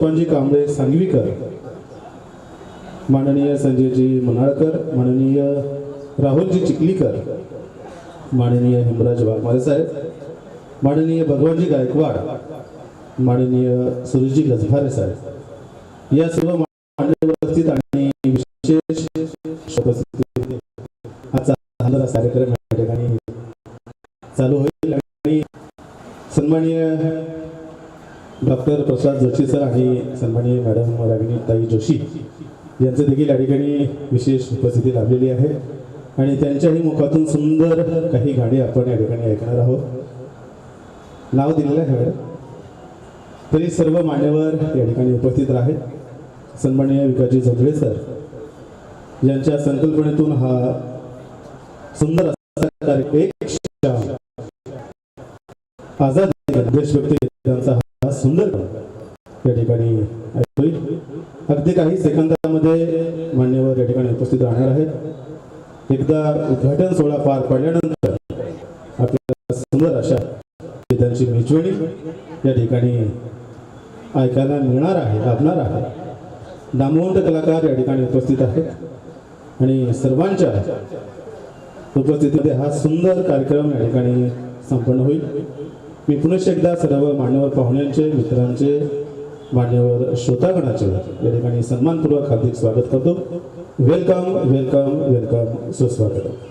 बळवंतजी कांबळे सांगवीकर. माननीय संजयजी मनाळकर माननीय राहुलजी चिखलीकर माननीय हेमराज वाघमारे साहेब माननीय भगवानजी गायकवाड माननीय सुरेशजी गजभारे साहेब. या सर्व मान्यवर उपस्थित आणि विशेष आजचा कार्यक्रम या ठिकाणी चालू होईल आणि सन्माननीय डॉक्टर प्रसाद जोशी सर आणि सन्माननीय मॅडम रागिनी ताई जोशी यांचं देखील या ठिकाणी विशेष उपस्थिती लाभलेली आहे. आणि त्यांच्याही मुखातून सुंदर काही गाणी आपण या ठिकाणी ऐकणार आहोत. नाव दिलेलं आहे मॅडम. तरी सर्व मान्यवर या ठिकाणी उपस्थित आहेत सन्माननीय विकासजी जोंधळे सर यांच्या संकल्पनेतून हा सुंदर असा एक आझाद देशभक्ती गीतांचा हा सुंदर. या ठिकाणी होईल अगदी काही सेकंदामध्ये मान्यवर या ठिकाणी उपस्थित राहणार आहेत. एकदा उद्घाटन सोहळा पार पडल्यानंतर आपल्याला सुंदर अशा गीतांची मिचवणी या ठिकाणी ऐकायला मिळणार आहे लाभणार आहे. नामवंत कलाकार या ठिकाणी उपस्थित आहेत. आणि सर्वांच्या उपस्थितीमध्ये हा सुंदर कार्यक्रम या ठिकाणी संपन्न होईल. मी पुनश्च एकदा सर्व मान्यवर पाहुण्यांचे मित्रांचे मान्यवर श्रोतागणाचे या ठिकाणी सन्मानपूर्वक हार्दिक स्वागत करतो. Welcome welcome welcome सुस्वागत